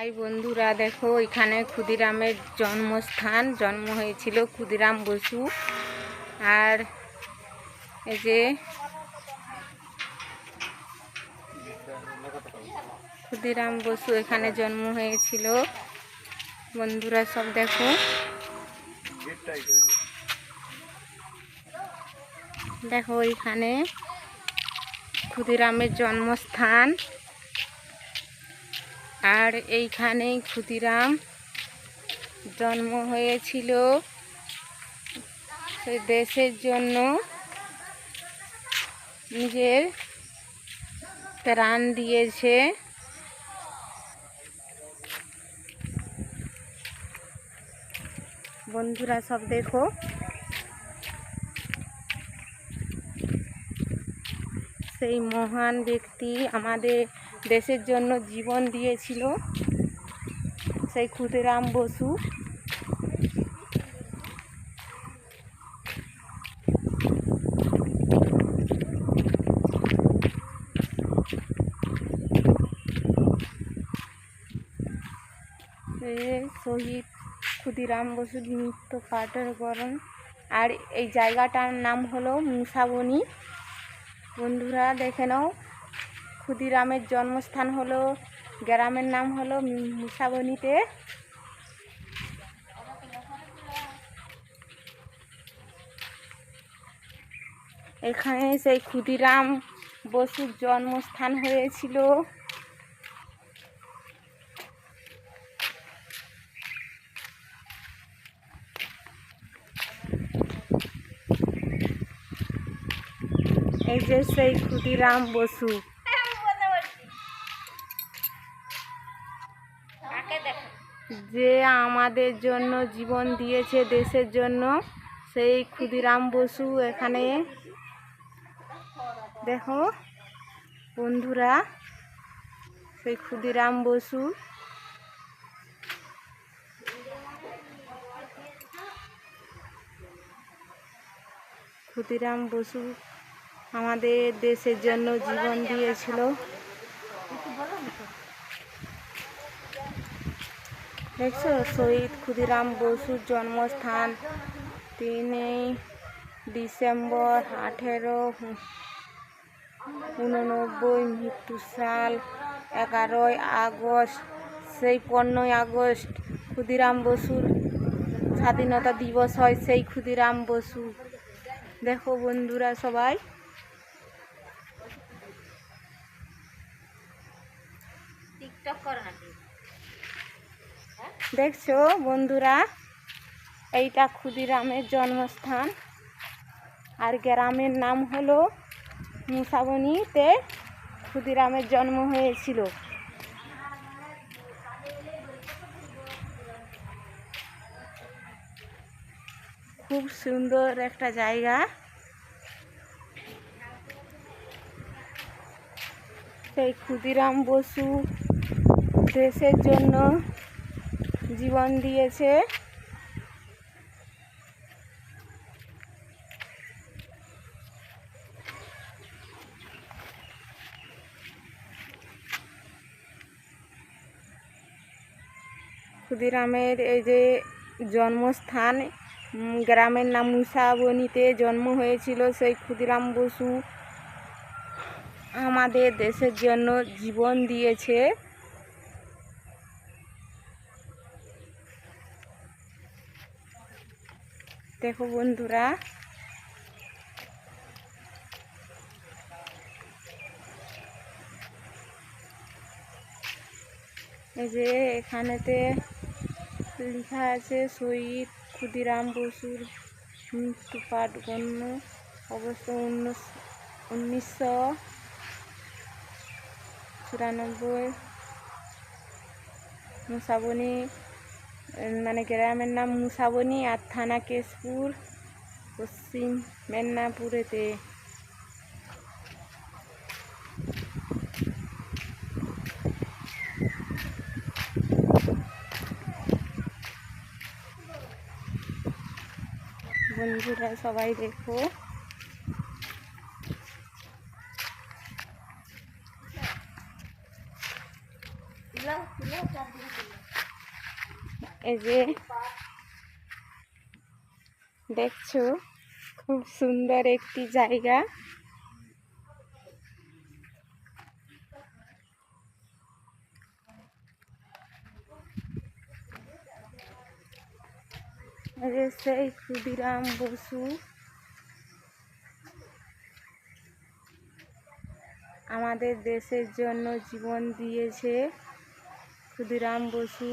High বন্ধুরা, দেখো, এখানে ক্ষুদিরামের জন্মস্থান। জন্ম হয়েছিল ক্ষুদিরাম বসু। আর এই যে ক্ষুদিরাম বসু এখানে জন্ম হয়েছিল। বন্ধুরা, সব দেখো। দেখো, এখানে ক্ষুদিরামের জন্মস্থান। আর এইখানেই ক্ষুদিরাম জন্ম হয়েছিল দেশের জন্য নিজের প্রাণ দিয়েছে। বন্ধুরা সব দেখো। সেই মহান ব্যক্তি আমাদের দেশের জন্য জীবন দিয়েছিল সেই ক্ষুদিরাম বসু। শহীদ ক্ষুদিরাম বসুর মৃত্যু পাটের গরম আর এই জায়গাটার নাম হলো মুসাবনি। বন্ধুরা দেখে নাও ক্ষুদিরামের জন্মস্থান হলো, গ্রামের নাম হলো মুসাবনিতে। এখানে সেই ক্ষুদিরাম বসুর জন্মস্থান হয়েছিল। এই যে সেই ক্ষুদিরাম বসু। যে আমাদের জন্য জীবন দিয়েছে দেশের জন্য, সেই ক্ষুদিরাম বসু এখানে। দেখো, বন্ধুরা, সেই ক্ষুদিরাম বসু। ক্ষুদিরাম বসু আমাদের দেশের জন্য জীবন দিয়েছিল। দেখছ? শহীদ ক্ষুদিরাম বসুর জন্মস্থান। তিনই ডিসেম্বর আঠেরো উননব্বই মৃত্যু সাল এগারোই আগস্ট, সেই পনেরোই আগস্ট ক্ষুদিরাম বসুর স্বাধীনতা দিবস হয় সেই ক্ষুদিরাম বসু। দেখো বন্ধুরা সবাই। টিকটক করো নাকি? দেখছ বন্ধুরা? এইটা ক্ষুদিরামের জন্মস্থান। আর গ্রামের নাম হলো মুসাবনিতে ক্ষুদিরামের জন্ম হয়েছিল। খুব সুন্দর একটা জায়গা। সেই ক্ষুদিরাম বসু দেশের জন্য জীবন দিয়েছে। ক্ষুদিরামের এই যে জন্মস্থান গ্রামের নাম মুসাবনিতে জন্ম হয়েছিল সেই ক্ষুদিরাম বসু। আমাদের দেশের জন্য জীবন দিয়েছে। দেখো বন্ধুরা। এই যে এখানেতে লেখা আছে, শহীদ ক্ষুদিরাম বসুর মৃত্যু পাঠ গণ্য অবশ্য উনিশশো চুরানব্বই। মুসাবনি মানে গ্রামের নাম মুসাবনি আর থানা কেশপুর পশ্চিম মেদিনীপুরেতে। বন্ধুরা সবাই দেখো। এই যে দেখছ, খুব সুন্দর একটি জায়গা। যে সেই ক্ষুদিরাম বসু আমাদের দেশের জন্য জীবন দিয়েছে ক্ষুদিরাম বসু